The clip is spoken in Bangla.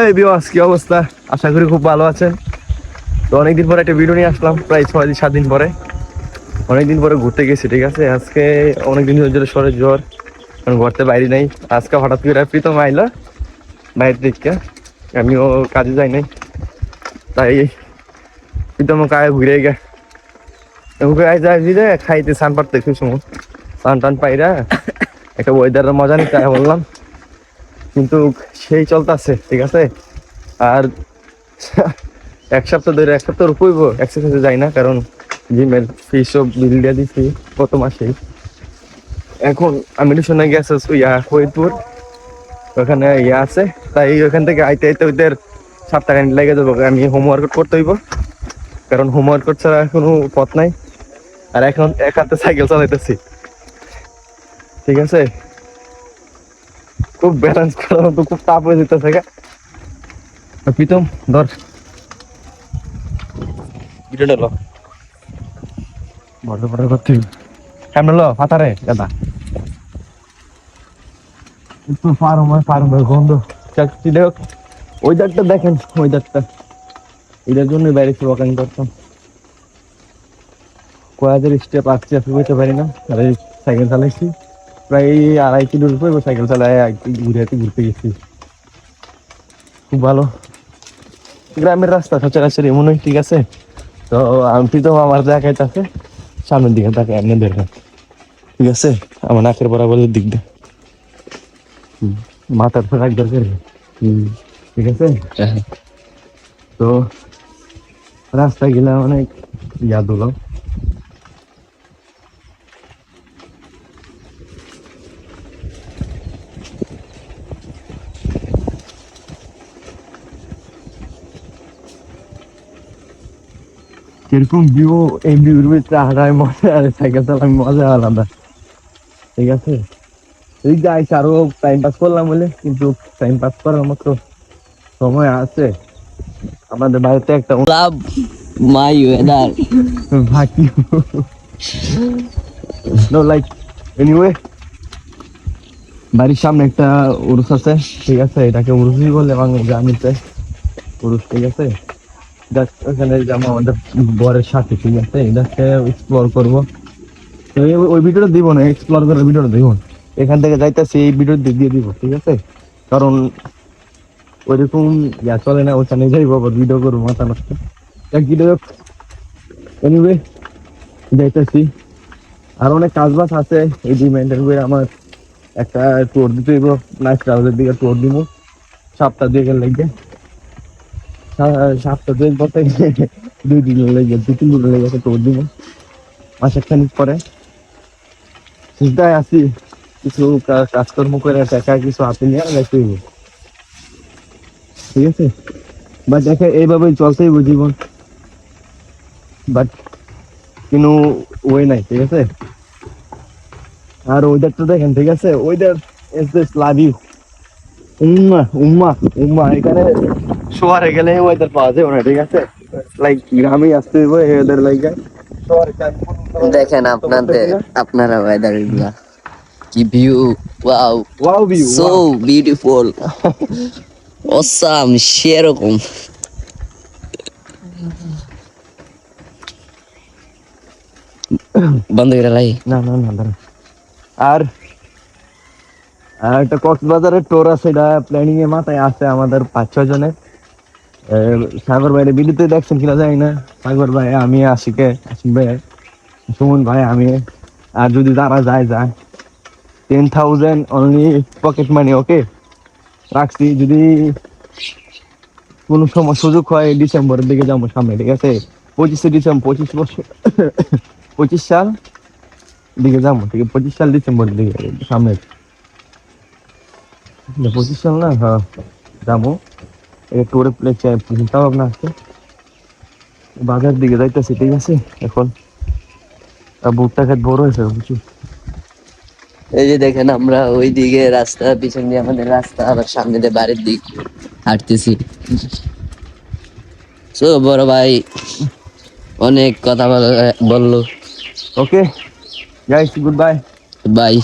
এই বিওয়াস কি অবস্থা? আশা করি খুব ভালো আছেন। তো অনেকদিন পরে একটা ভিডিও নিয়ে আসলাম, প্রায় ছয় দিন, সাত দিন পরে। অনেকদিন পরে ঘুরতে গেছি, ঠিক আছে? আজকে অনেকদিন ধরে সরে জ্বর, কারণ ঘরতে বাইরে নাই। আজকে হঠাৎ করে প্রীতম আইলো, বাইরের দিকে। আমিও কাজে যাই নাই। তাই প্রীতম কায়ে ঘুরে গে ওকে আই যাই দিলে খাইতে সান পারতে খুব সময়। সান টান পাইরা একটা ওয়েদারের মজা নিতে বললাম। কিন্তু সেই চলতেছে, ঠিক আছে? আর এক সপ্তাহ ধরে, এক সপ্তাহ রুপইব এক্সারসাইজে যাই না, কারণ জিমের ফিস সব বিল দিয়ে দিচ্ছি কত মাসেই এখন আমি শুনে গেছে ইয়া ফরিদপুর। ওখানে ইয়া আছে, তাই ওখান থেকে আইতে আইতে ওদের সাত টাকা লেগে যাব, আমি হোমওয়ার্ক করতে হইব। কারণ হোমওয়ার্ক ছাড়া কোনো পথ নাই। আর এখন এক হাতে সাইকেল চালাইতেছি। ঠিক আছে? খুব ব্যালেন্স করার মতো খুব তাপ হয়ে গা আর প্রীতম ধর। ভিডিওটা লো। বড় বড় করতে। কেমন লো ফাতারে দাদা। একটু ফার্ম হয় ফার্ম হয় গন্ধ। চাকরি দেখ। ওই দাগটা দেখেন ওই দাগটা। এটার জন্য বাইরে একটু ওয়াকিং করতাম। কয় স্টেপ আসছে আসতে পারি না। এই সাইকেল চালাইছি। প্রায় আড়াই কিলোর উপরে সাইকেল চালায় ঘুরে ঘুরতে গেছি। খুব ভালো। গ্রামের রাস্তা সচরাচর এমনই ঠিক আছে? তো আমি প্রীতম আমার দেখাইতেছে সামনের দিকে তাকে এমনি দেখবেন ঠিক আছে? আমার নাকের বরাবরের দিক দিয়ে। মাথার তো রাখ দরকার ঠিক আছে? তো রাস্তা গেলে অনেক। ইয়াদ হলো। কীরকম ভিউ এই ভিউর ভিতরে হাঁটায় মজা আর সাইকেল চালায় মজা আলাদা। ঠিক আছে? এই যে আইসা আরও টাইম পাস করলাম বলে কিন্তু টাইম পাস করার মতো সময় আছে। আমাদের বাড়িতে একটা লাভ মাই ওয়েদার বাকি নো লাইক এনিওয়ে বাড়ির সামনে একটা উরুস আছে ঠিক আছে? এটাকে উরুসই বলে বাংলা গ্রামীতে উরুস ঠিক আছে? দেখ ওখানে যাব আমাদের বরের সাথে ঠিক আছে এটাকে এক্সপ্লোর করব। ওই ভিডিওটা দিব না এক্সপ্লোর করার ভিডিওটা দিব না। এখান থেকে যাইতেছি, এই ভিডিও দিয়ে দিব, ঠিক আছে? কারণ ওইরকম ইয়া চলে না, ওখানে যাইবো, আবার ভিডিও করব, মাথা নষ্ট। এক ভিডিও এনিওয়ে যাইতেছি। আর অনেক কাজ বাজ আছে, এই দুই মেনটেন করে আমার একটা টোর দিতে নাইট ট্রাভেলের দিকে টোর দিব। সপ্তাহ দুই গেলে লাগবে সা- দুই দিন লেগে দুই তিন দিন লেগে মাসের খানিক পরে। কিছু কাজকর্ম করে কিছু হাতে নিয়ে ঠিক আছে? বা দেখে এইভাবেই চলতেই জীবন। বাট কোনো ওয়ে নাই, ঠিক আছে? আর ওয়েদারটা দেখেন, ঠিক আছে? Weather is this love you উম্মা উম্মা উম্মা এখানে শহরে গেলে ওয়েদার পাওয়া যাবে না ঠিক আছে? লাইক গ্রামে আসতে হইব ওয়েদার লাইক দেখেন আপনাদের আপনারা ওয়েদারগুলা কি view wow wow view so beautiful awesome সেরকম বন্ধ করে লাই। না না না। আর আর একটা কক্সবাজারের টোর আছে, এটা প্ল্যানিং এ মাথায় আছে আমাদের পাঁচ ছয় জনের সাগর ভাইয়ের বিদ্যুতে দেখছেন কিনা জানি না। সাগর ভাই, আমি, আশিকে, আশিক ভাই, সুমন ভাই, আমি, আর যদি যারা যায় যায়। Ten thousand only pocket money okay রাখছি, যদি কোনো সময় সুযোগ হয়, ডিসেম্বরের দিকে যাব সামনে, ঠিক আছে? পঁচিশে ডিসেম্বর, পঁচিশ বছর, পঁচিশ সাল দিকে যাব, ঠিক আছে? পঁচিশ সাল ডিসেম্বরের দিকে, সামনে। পঁচিশ সাল না? হ্যাঁ যাব। এই টুরে প্লেস চিন্তা ভাবনা আছে। বাজার দিকে যাইতেছি ঠিক আছে? এখন বুটটা খেত বড় হয়েছে বুঝছি? এই যে দেখেন আমরা ওই দিকে রাস্তা পিছন দিয়ে আমাদের রাস্তা আবার সামনে দিয়ে বাড়ির দিক হাঁটতেছি। সো বড় ভাই অনেক কথা বল- বলল। Okay guys good bye bye